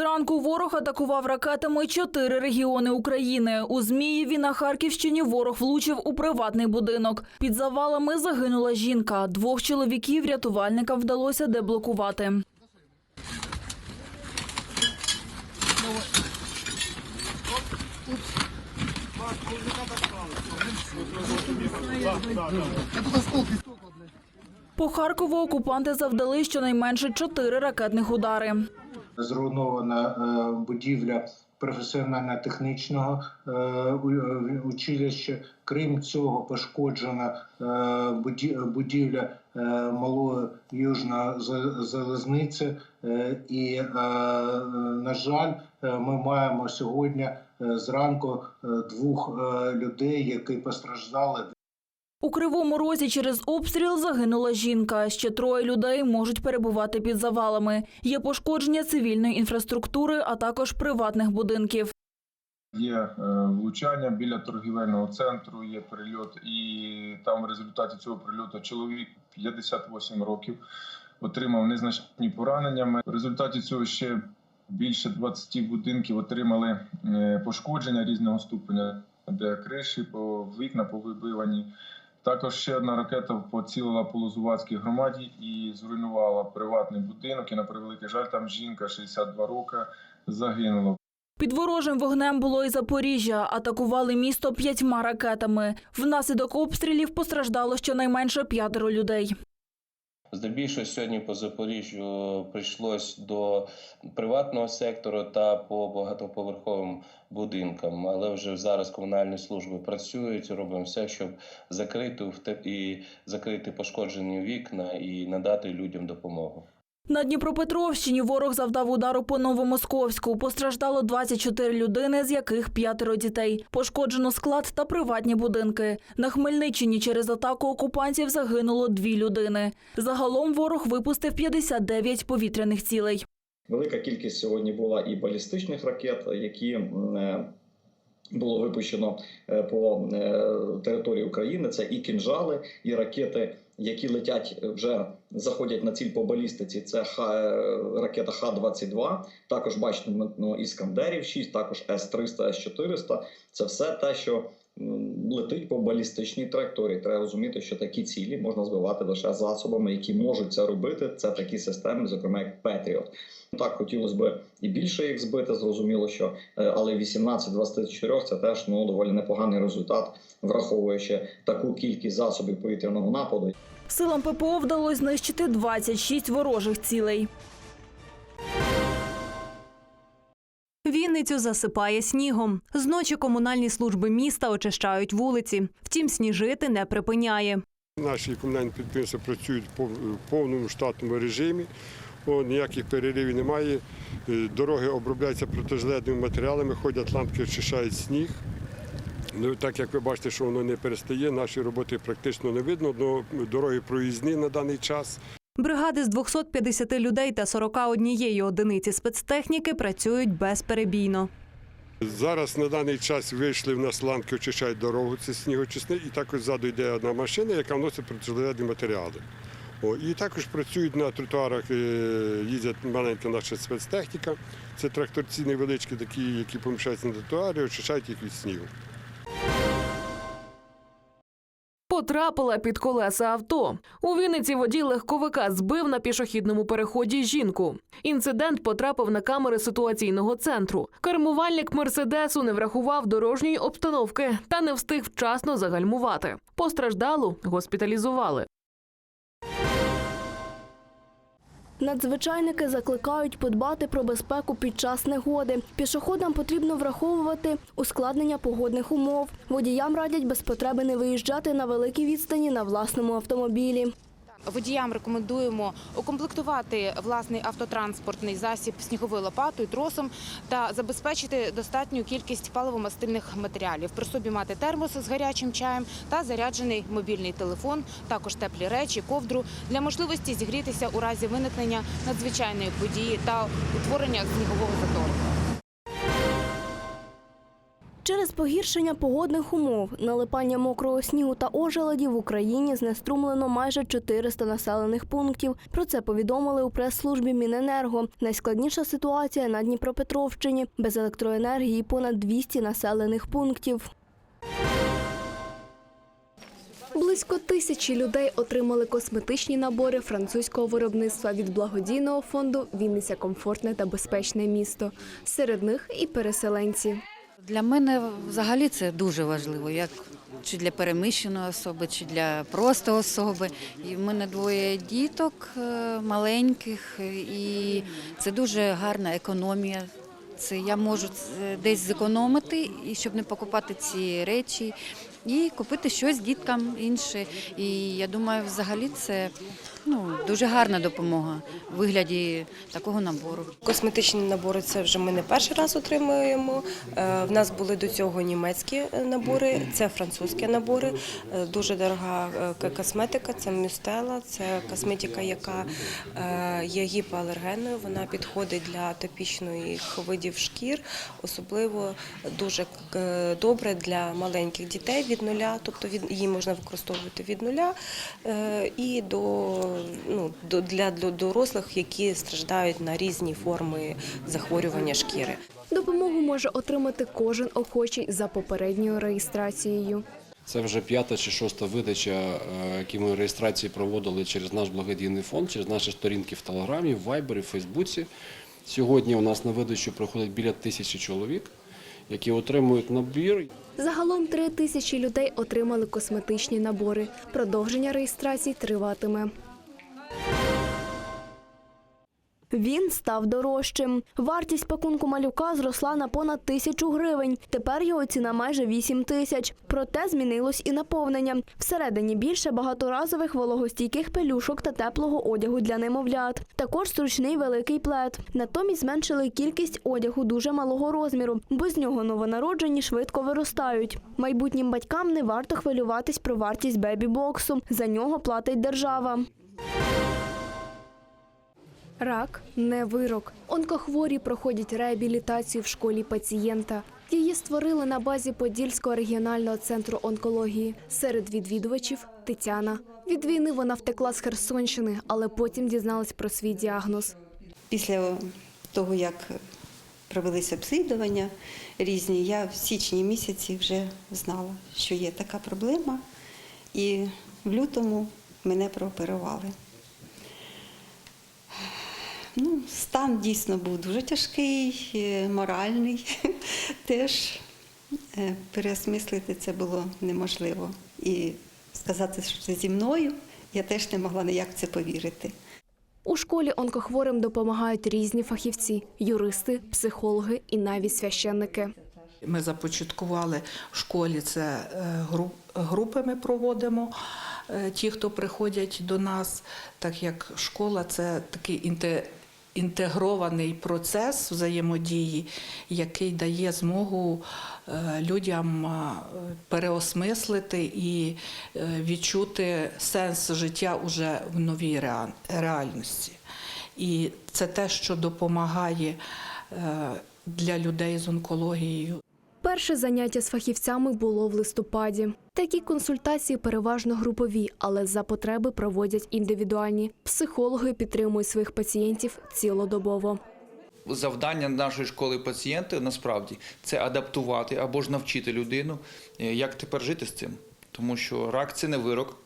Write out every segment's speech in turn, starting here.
Зранку ворог атакував ракетами чотири регіони України. У Змієві на Харківщині ворог влучив у приватний будинок. Під завалами загинула жінка. Двох чоловіків рятувальникам вдалося деблокувати. По Харкову окупанти завдали щонайменше чотири ракетних удари. Зруйнована е, будівля професіонально-технічного е, е, училища. Крім цього, пошкоджена будівля малої южної залізниці. І, на жаль, ми маємо сьогодні зранку двох людей, які постраждали У Кривому Розі через обстріл загинула жінка. Ще троє людей можуть перебувати під завалами. Є пошкодження цивільної інфраструктури, а також приватних будинків. Є е, влучання біля торгівельного центру, є прильот, і там в результаті цього прильоту чоловік 58 років отримав незначні поранення. В результаті цього ще більше 20 будинків отримали е, пошкодження різного ступеня, де криші, по вікна повибивані. Також ще одна ракета поцілила по Лозувацькій громаді і зруйнувала приватний будинок. І на превеликий жаль, там жінка 62 роки загинула. Під ворожим вогнем було і Запоріжжя. Атакували місто п'ятьма ракетами. Внаслідок обстрілів постраждало щонайменше п'ятеро людей. Здебільшого сьогодні по Запоріжжю прийшлось до приватного сектору та по багатоповерховим будинкам. Але вже зараз комунальні служби працюють, робимо все, щоб закрити і закрити пошкоджені вікна і надати людям допомогу. На Дніпропетровщині ворог завдав удару по Новомосковську. Постраждало 24 людини, з яких п'ятеро дітей. Пошкоджено склад та приватні будинки. На Хмельниччині через атаку окупантів загинуло дві людини. Загалом ворог випустив 59 повітряних цілей. Велика кількість сьогодні була і балістичних ракет, які е, було випущено е, по е, території України. Це і кінжали, і ракети, які летять вже заходять на ціль по балістиці. Це е, ракета Х-22. Також бачите ну, іскандерів 6, також С-300, С-400. Це все те, що летить по балістичній траєкторії. Треба розуміти, що такі цілі можна збивати лише засобами, які можуть це робити. Це такі системи, зокрема як Петріот. Так хотілося б і більше їх збити. Зрозуміло, що е, але 18 з 24 це теж ну доволі непоганий результат, враховуючи таку кількість засобів повітряного нападу. Силам ППО вдалося знищити 26 ворожих цілей. Вінницю засипає снігом. Зночі комунальні служби міста очищають вулиці. Втім, сніжити не припиняє. Наші комунальні підприємства працюють в повному штатному режимі. О, ніяких переривів немає. Е, Дороги обробляються протижледними матеріалами, ходять ланки, очищають сніг. Ну, так як ви бачите, що воно не перестає, наші роботи практично не видно, але дороги проїзні на даний час. Бригади з 250 людей та 41 одиниці спецтехніки працюють безперебійно. Зараз на даний час вийшли в нас ланки, очищають дорогу, це снігочисне, і також ззаду йде одна машина, яка вносить протижледні матеріали. О, і також працюють на тротуарах, е, їздять маленька наша спецтехніка. Це тракторці невеличкі, такі, які поміщаються на тротуарі, очищають їх від снігу. Потрапила під колеса авто. У Вінниці водій легковика збив на пішохідному переході жінку. Інцидент потрапив на камери ситуаційного центру. Кермувальник мерседесу не врахував дорожньої обстановки та не встиг вчасно загальмувати. Постраждалу госпіталізували. Надзвичайники закликають подбати про безпеку під час негоди. Пішоходам потрібно враховувати ускладнення погодних умов. Водіям радять без потреби не виїжджати на великі відстані на власному автомобілі. Водіям рекомендуємо укомплектувати власний автотранспортний засіб сніговою лопатою, тросом та забезпечити достатню кількість паливомастильних матеріалів. При собі мати термос з гарячим чаєм та заряджений мобільний телефон, також теплі речі, ковдру для можливості зігрітися у разі виникнення надзвичайної події та утворення снігового затору. Через погіршення погодних умов, налипання мокрого снігу та ожеледі в Україні знеструмлено майже 400 населених пунктів. Про це повідомили у прес-службі Міненерго. Найскладніша ситуація на Дніпропетровщині. Без електроенергії понад 200 населених пунктів. Близько тисячі людей отримали косметичні набори французького виробництва від благодійного фонду Вінниця комфортне та безпечне місто. Серед них і переселенці. Для мене взагалі це дуже важливо, як чи для переміщеної особи, чи для просто особи. І в мене двоє діток е, маленьких, і це дуже гарна економія. Це я можу е, десь зекономити, і щоб не покупати ці речі, і купити щось діткам інше. І я думаю, взагалі це ну, дуже гарна допомога в вигляді такого набору. Косметичні набори це вже ми не перший раз отримуємо. Е, В нас були до цього німецькі е, набори, це французькі набори. Е, Дуже дорога косметика, це мюстела, це косметика, яка є гіпоалергенною. Вона підходить для топічних видів шкір, особливо дуже добре для маленьких дітей від нуля, тобто від її можна використовувати від нуля і до ну для дорослих, які страждають на різні форми захворювання шкіри. Допомогу може отримати кожен охочий за попередньою реєстрацією. Це вже п'ята чи шоста видача, е, які ми реєстрації проводили через наш благодійний фонд, через наші сторінки в Телеграмі, в Вайбері, в Фейсбуці. Сьогодні у нас на видачу проходить біля тисячі чоловік, які отримують набір. Загалом три тисячі людей отримали косметичні набори. Продовження реєстрацій триватиме. Він став дорожчим. Вартість пакунку малюка зросла на понад тисячу гривень. Тепер його ціна майже 8 тисяч. Проте змінилось і наповнення. Всередині більше багаторазових вологостійких пелюшок та теплого одягу для немовлят. Також зручний великий плед. Натомість зменшили кількість одягу дуже малого розміру, бо з нього новонароджені швидко виростають. Майбутнім батькам не варто хвилюватись про вартість бебі-боксу. За нього платить держава. Рак не вирок. Онкохворі проходять реабілітацію в школі пацієнта. Її створили на базі Подільського регіонального центру онкології. Серед відвідувачів Тетяна. Від війни вона втекла з Херсонщини, але потім дізналась про свій діагноз. Після того, як провелися обслідування різні, я в січні місяці вже знала, що є така проблема, і в лютому мене прооперували. Стан дійсно був дуже тяжкий, е, моральний. Теж е, переосмислити це було неможливо. І сказати, що це зі мною, я теж не могла ніяк в це повірити. У школі онкохворим допомагають різні фахівці: юристи, психологи і навіть священники. Ми започаткували в школі це е, групи ми проводимо. Ті, хто приходять до нас, так як школа це такий інте- інтегрований процес взаємодії, який дає змогу е, людям е, переосмислити і е, відчути сенс життя уже в новій реальності. І це те, що допомагає для людей з онкологією. Перше заняття з фахівцями було в листопаді. Такі консультації переважно групові, але за потреби проводять індивідуальні. Психологи підтримують своїх пацієнтів цілодобово. Завдання нашої школи пацієнти насправді це адаптувати або ж навчити людину, е, як тепер жити з цим. Тому що рак це не вирок.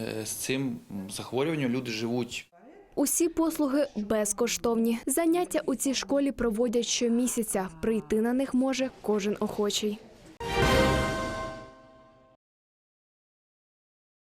Е, З цим захворюванням люди живуть Усі послуги безкоштовні. Заняття у цій школі проводять щомісяця. Прийти на них може кожен охочий.